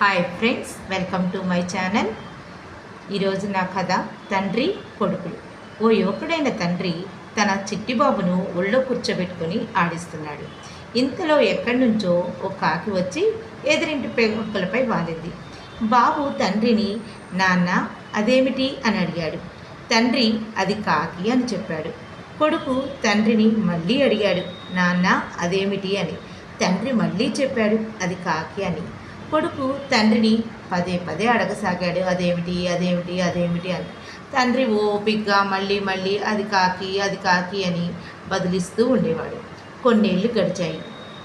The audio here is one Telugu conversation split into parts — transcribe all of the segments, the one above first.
Hi friends welcome to my channel ఈరోజు నా కథ తండ్రి కొడుకులు. ఓ యువకుడైన తండ్రి తన చిట్టి బాబును ఒళ్ళో కూర్చోబెట్టుకొని ఆడిస్తున్నాడు. ఇంతలో ఎక్కడి నుంచో ఒక కాకి వచ్చి ఎదురింటి పెంకులపై వాలింది. బాబు తండ్రిని నాన్న అదేమిటి? అని అడిగాడు. తండ్రి అది కాకి అని చెప్పాడు. కొడుకు తండ్రిని మళ్ళీ అడిగాడు. నాన్న అదేమిటి? అని. తండ్రి మళ్ళీ చెప్పాడు అది కాకి అని. కొడుకు తండ్రిని పదే పదే అడగసాగాడు అదేమిటి అదేమిటి అదేమిటి అని తండ్రి ఓపిగ్గా మళ్ళీ మళ్ళీ అది కాకి అది కాకి అని బదిలిస్తూ ఉండేవాడు. కొన్నేళ్ళు గడిచాయి.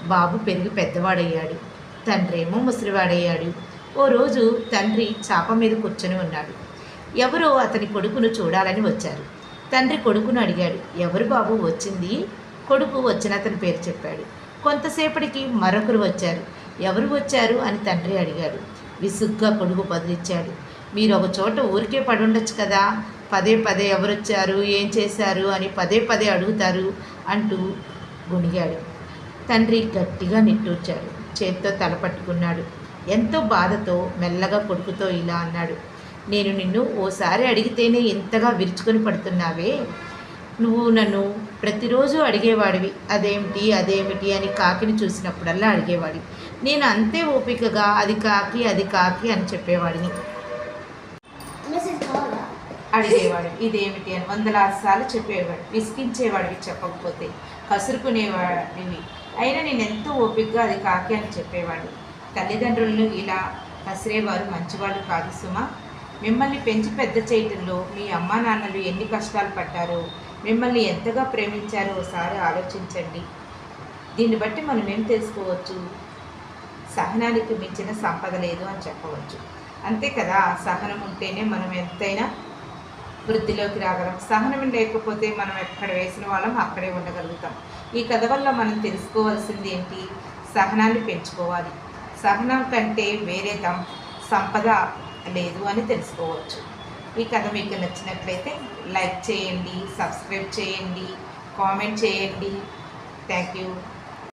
బాబు పెరిగి పెద్దవాడయ్యాడు. తండ్రి ఏమో ముసలివాడయ్యాడు. ఓ రోజు తండ్రి చాప మీద కూర్చొని ఉన్నాడు. ఎవరో అతని కొడుకును చూడాలని వచ్చారు. తండ్రి కొడుకును అడిగాడు ఎవరు బాబు వచ్చింది? కొడుకు వచ్చిన అతని పేరు చెప్పాడు. కొంతసేపటికి మరొకరు వచ్చారు. ఎవరు వచ్చారు అని తండ్రి అడిగాడు. విసుగ్గా కొడుకు బదిలిచ్చాడు. మీరు ఒక చోట ఊరికే పడుండొచ్చు కదా. పదే పదే ఎవరొచ్చారు? ఏం చేశారు? అని పదే పదే అడుగుతారు అంటూ గుణిగాడు. తండ్రి గట్టిగా నిట్టూర్చాడు. చేత్తో తల పట్టుకున్నాడు. ఎంతో బాధతో మెల్లగా కొడుకుతో ఇలా అన్నాడు. నేను నిన్ను ఓసారి అడిగితేనే ఇంతగా విరుచుకొని పడుతున్నావే. నువ్వు నన్ను ప్రతిరోజు అడిగేవాడివి. అదేమిటి? అదేమిటి? అని కాకిని చూసినప్పుడల్లా అడిగేవాడి నేను అంతే ఓపికగా అది కాకి అది కాకి అని చెప్పేవాడిని. అడిగేవాడు ఇదేమిటి? అని వందలాది సార్లు చెప్పేవాడు విసిగించేవాడివి చెప్పకపోతే కసురుకునేవాడివి. అయినా నేను ఎంతో ఓపికగా అది కాకి అని చెప్పేవాడు తల్లిదండ్రులను ఇలా కసిరేవారు మంచివాళ్ళు కాదు సుమ. మిమ్మల్ని పెంచి పెద్ద చేయటంలో మీ అమ్మా నాన్నలు ఎన్ని కష్టాలు పడ్డారో మిమ్మల్ని ఎంతగా ప్రేమించారో ఒకసారి ఆలోచించండి. దీన్ని బట్టి మనం ఏం తెలుసుకోవచ్చు? సహనానికి మించిన సంపద లేదు అని చెప్పవచ్చు. అంతే కదా? సహనం ఉంటేనే మనం ఎంతైనా వృద్ధిలోకి రాగలం. సహనం లేకపోతే మనం ఎక్కడ వేసిన వాళ్ళం అక్కడే ఉండగలుగుతాం. ఈ కథ వల్ల మనం తెలుసుకోవాల్సింది ఏంటి? సహనాన్ని పెంచుకోవాలి. సహనం కంటే వేరే దం సంపద లేదు అని తెలుసుకోవచ్చు. ఈ కథ మీకు నచ్చినట్లయితే లైక్ చేయండి సబ్స్క్రైబ్ చేయండి కామెంట్ చేయండి. Thank you.